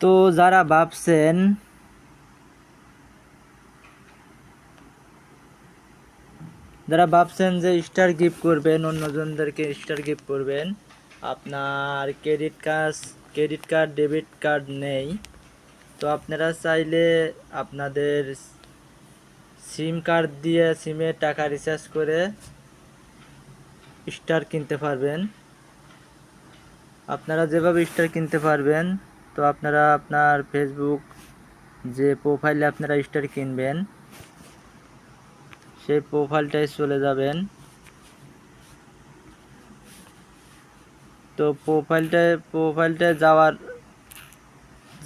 তো যারা ভাবছেন যারা ভাবছেন যে স্টার গিফট করবেন, অন্যজনদেরকে স্টার গিফট করবেন, আপনার credit card credit card debit card নেই। তো আপনারা চাইলে আপনাদের সিম কার্ড দিয়ে সিমে টাকা রিচার্জ করে স্টার কিনতে পারবেন। আপনারা যেভাবে স্টার কিনতে পারবেন তো আপনারা আপনার ফেসবুক যে প্রোফাইলে আপনারা স্টার কিনবেন, সেই প্রোফাইলটায় চলে যাবেন। তো প্রোফাইলটায় প্রোফাইলটায় যাওয়ার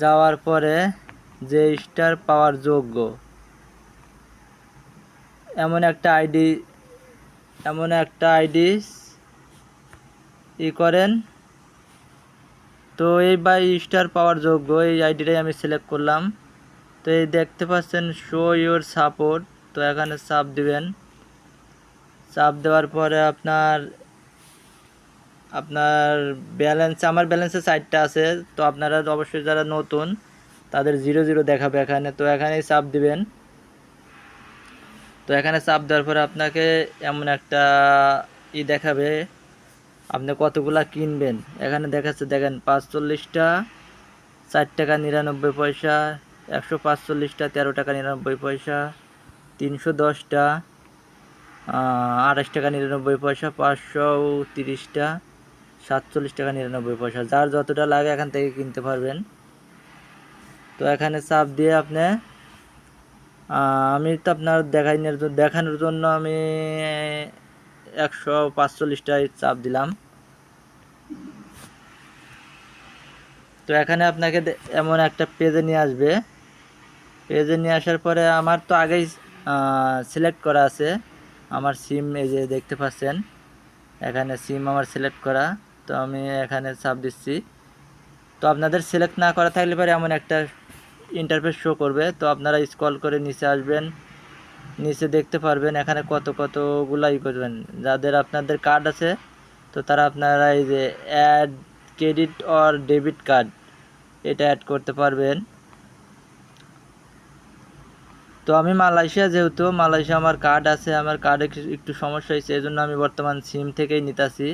যাওয়ার পরে যে স্টার পাওয়ার যোগ্য, এমন একটা আইডি এমন একটা আইডি ই করেন। তো এই বাই স্টার পাওয়ার যোগ্য, এই আইডিটাই আমি সিলেক্ট করলাম। তো এই দেখতে পাচ্ছেন শো ইউর সাপোর্ট তো এখানে চাপ দিবেন। চাপ দেওয়ার পরে আপনার আপনার ব্যালেন্স আমার ব্যালেন্সে সাইডটা আছে। তো আপনারা অবশ্যই যারা নতুন, তাদের জিরো জিরো দেখাবে এখানে। তো এখানেই চাপ দিবেন। তো এখানে চাপ দেওয়ার পরে আপনাকে এমন একটা ই দেখাবে। আপনি কতগুলা কিনবেন? এখানে দেখাচ্ছে, দেখেন, পাঁচচল্লিশটা চার টাকা নিরানব্বই পয়সা, একশো পাঁচচল্লিশটা তেরো টাকা নিরানব্বই পয়সা, তিনশো দশটা আঠাশ টাকা নিরানব্বই পয়সা, পাঁচশো তিরিশটা সাতচল্লিশ টাকা নিরানব্বই পয়সা। যার যতটা লাগে এখান থেকে কিনতে পারবেন। তো এখানে চাপ দিয়ে আপনি আমি তো আপনার দেখানোর দেখানোর জন্য আমি একশো পাঁচচল্লিশটায় চাপ দিলাম। তো এখানে আপনাকে এমন একটা পেজে নিয়ে আসবে। পেজে নিয়ে আসার পরে আমার তো আগেই সিলেক্ট করা আছে। আমার সিম এই যে দেখতে পাচ্ছেন, এখানে সিম আমার সিলেক্ট করা। তো আমি এখানে চাপ দিচ্ছি। তো আপনাদের সিলেক্ট না করা থাকলে পরে এমন একটা ইন্টারফেস শো করবে। তো আপনারা স্কল করে নিচে আসবেন। নিচে দেখতে পারবেন এখানে কত কতগুলো ই করবেন। যাদের আপনাদের কার্ড আছে, তো তারা আপনারা এই যে add credit or debit card, এটা অ্যাড করতে পারবেন। তো আমি মালয়েশিয়া যেহেতু, মালয়েশিয়া আমার কার্ড আছে, আমার কার্ডে একটু সমস্যা হয়েছে এই জন্য আমি বর্তমান সিম থেকেই নিতেছি।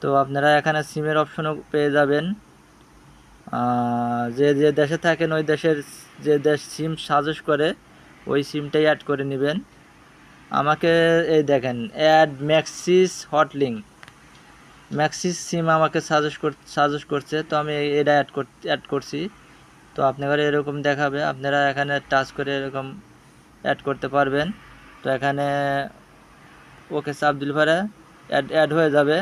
তো আপনারা এখানে সিমের অপশনও পেয়ে যাবেন। যে যে দেশে থাকেন, ওই দেশের যে দেশ সিম সাজেস্ট করে, ওই সিমটাই অ্যাড করে নেবেন। আমাকে এই দেখেন add Maxis Hotlink Maxis SIM আমাকে সাজেস্ট কর সাজেস্ট করছে, তো আমি এটা অ্যাড কর অ্যাড করছি। তো আপনারা এরকম দেখাবে, আপনারা এখানে টাচ করে এরকম অ্যাড করতে পারবেন। তো এখানে, ওকে চাপ দিলে অ্যাড অ্যাড হয়ে যাবে।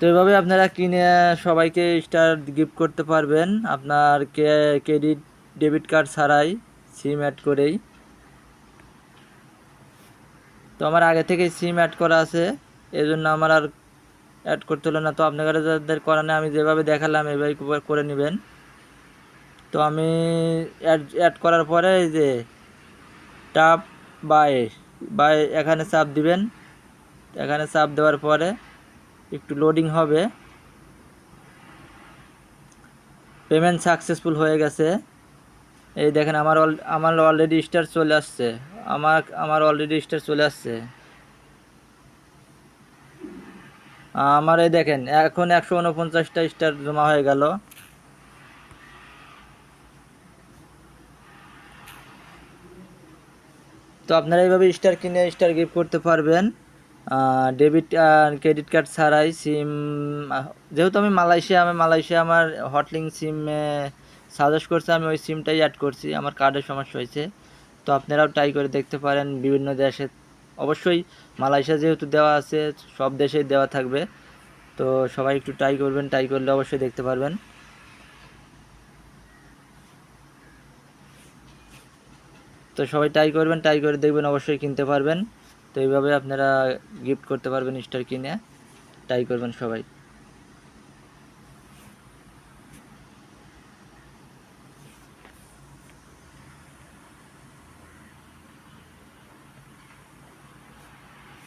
তো এভাবে আপনারা কিনে সবাইকে স্টার গিফট করতে পারবেন। আপনার ক্রেডিট ডেবিট কার্ড ছাড়াই সিম অ্যাড করেই। তো আমার আগে থেকে সিম অ্যাড করা আছে। এই জন্য আমার আর অ্যাড করতে হলো না। তো আপনারা যাদের করা নেই, আমি যেভাবে দেখালাম, এভাবে করে- করে নেবেন। তো আমি অ্যাড অ্যাড করার পরে এই যে টাপ বাই বাই এখানে চাপ দিবেন। এখানে চাপ দেওয়ার পরে একটু লোডিং হবে। পেমেন্ট সাকসেসফুল হয়ে গেছে। এই দেখেন, আমার অল- আমার অলরেডি স্টার চলে আসছে। আমার আমার অলরেডি স্টার চলে আসছে। আমার এই দেখেন, এখন একশো উনপঞ্চাশটা স্টার জমা হয়ে গেল। তো আপনারা এইভাবে স্টার কিনে স্টার গিফট করতে পারবেন। ডেবিট ক্রেডিট কার্ড ছাড়াই সিম যেহেতু আমি মালয়েশিয়া আমি মালয়েশিয়া আমার হটলিং সিম সাজেস্ট করছে, আমি ওই সিমটাই অ্যাড করছি, আমার কার্ডের সমস্যা হয়েছে। তো আপনারাও ট্রাই করে দেখতে পারেন, বিভিন্ন দেশে, অবশ্যই মালয়েশিয়া যেহেতু দেওয়া আছে, সব দেশেই দেওয়া থাকবে। তো সবাই একটু ট্রাই করবেন ট্রাই করলে অবশ্যই দেখতে পারবেন। তো সবাই ট্রাই করবেন ট্রাই করে দেখবেন, অবশ্যই কিনতে পারবেন। তো এইভাবে আপনারা গিফট করতে পারবেন স্টার কিনে। ট্রাই করবেন সবাই।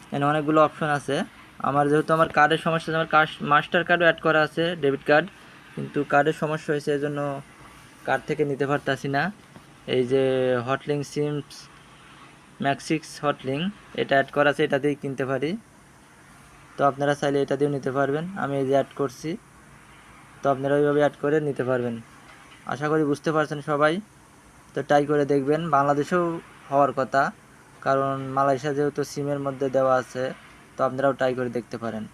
এখানে অনেকগুলো অপশন আছে। আমার যেহেতু আমার কার্ডের সমস্যা আমার কার্ড মাস্টার কার্ডও অ্যাড করা আছে ডেবিট কার্ড কিন্তু কার্ডের সমস্যা হয়েছে এই জন্য কার্ড থেকে নিতে পারতাছি না। এই যে হটলিং সিমস ম্যাক্সিক্স হটলিং, এটা অ্যাড করা আছে, এটা দিয়েই কিনতে পারি। তো আপনারা চাইলে এটা দিয়েও নিতে পারবেন। আমি এই যে অ্যাড করছি, তো আপনারা ওইভাবে অ্যাড করে নিতে পারবেন। আশা করি বুঝতে পারছেন সবাই। তো ট্রাই করে দেখবেন। বাংলাদেশেও হওয়ার কথা, কারণ মালয়েশিয়া যেহেতু সিমের মধ্যে দেওয়া আছে, তো আপনারাও ট্রাই করে দেখতে পারেন।